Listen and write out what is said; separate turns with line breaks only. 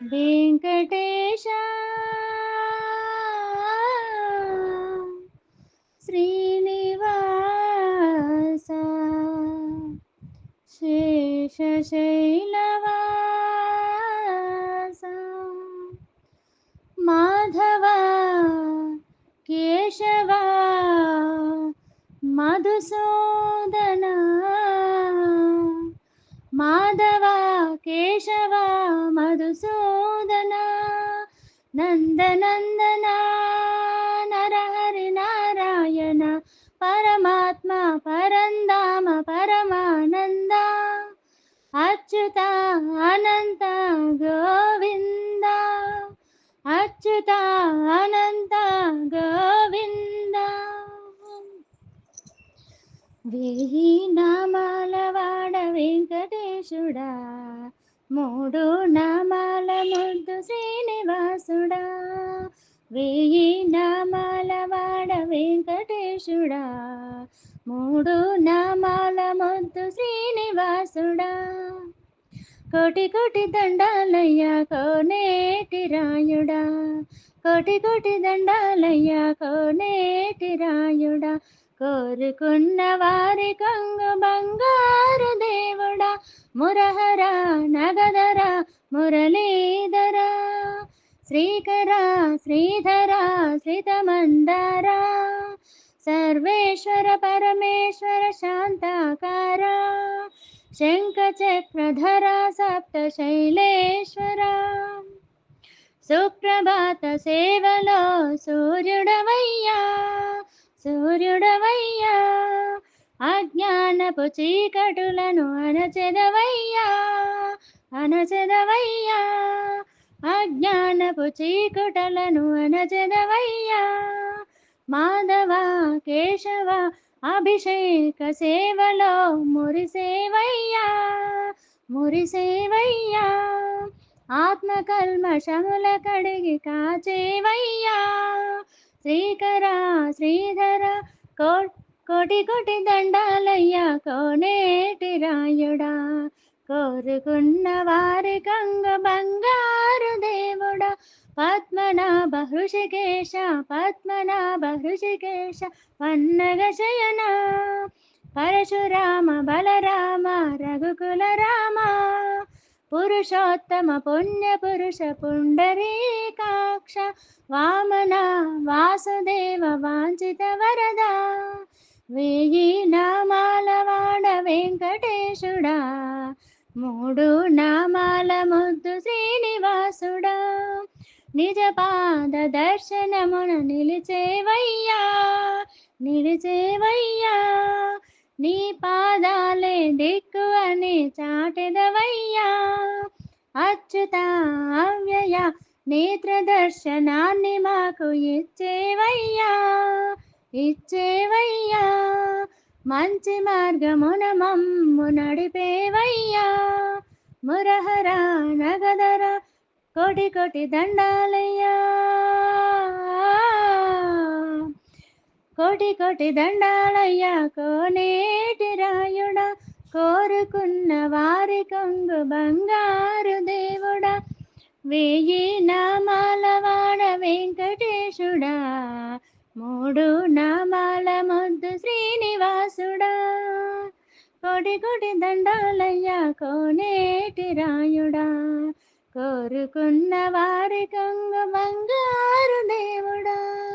వెంకటేశ శ్రీనివాస శేషశైలవాస మాధవ కేశవ మధుసూదన మాధవ కేశవ మధుసూదన నందనందన నరహరి నారాయణ పరమాత్మ పరందామ పరమానంద అచ్యుత అనంత గోవింద అచ్యుత అనంత గో వెయ్యి నామాల వాడ వెంకటేశుడా మూడు నామాల ముద్దు శ్రీనివాసుడా. వెయ్యి నామాల వాడ వెంకటేశుడా మూడు నామాల ముద్దు శ్రీనివాసుడా. కోటి కోటి దండాలయ్యా కోనేటి రాయుడా కోటి కోటి దండాలయ్యా కోనేటి రాయుడా. కోరుకున్న వారి కంగు బంగారు దేవుడా మురహరా నగదరా మురళీధరా. శ్రీకరా శ్రీధరా శ్రీతమందార. సర్వేశ్వర పరమేశ్వర శాంతాకార. శంఖచక్రధర సప్త శైలేశ్వర సుప్రభాత సేవలో సూర్యుడవయ్యా. సూర్యుడవయ్యా అజ్ఞానపు చీకటులను అనచెదవయ్యా అనచెదవయ్యా అజ్ఞానపు చీకటలను అనచెదవయ్యా మాధవ కేశవ అభిషేక సేవలో మురిసేవయ్యా మురిసేవయ్యా. ఆత్మకల్మషముల కడిగి కాచేవయ్యా. శ్రీకరా శ్రీధర కోటి కోటి దండాలయ్యా కోనేటి రాయుడా. కోరుకున్న వారి కంగ బంగారు దేవుడా. పద్మనాభ హృషికేశ పద్మనాభ హృషికేశ పన్నగ శయన. పరశురామ బలరామ రఘుకుల రామ. పురుషోత్తమ పుణ్య పురుష పుండరీకాక్ష. వామన వాసుదేవ వాంఛిత వరద. వెయ్యి నామాల వాడ వెంకటేశుడా మూడు నామాల ముద్దు శ్రీనివాసుడా. నిజ పాద దర్శనమున నిలిచేవయ్యా నిలిచేవయ్యా. నీ పాదాలే దిక్కు అని చాటెదవయ్యా. అచ్యుత అవ్యయ నేత్ర దర్శనాన్ని మాకు ఇచ్చేవయ్యా ఇచ్చే మంచి మార్గమున మమ్ము నడిపేవయ్యా. మురహర నగదర కోటి కోటి దండాలయ్యా. కోటి కోటి దండాలయ్యా కోనేటి రాయుడా. కోరుకున్న వారి కొంగు బంగారు దేవుడా. వెయ్యి నామాల వాడ వెంకటేశుడా. మూడు నామాల కొడిగుడి దండాలయ్యా కోనేటి రాయుడా. కోరుకున్న వారి కంగు బంగారు దేవుడా.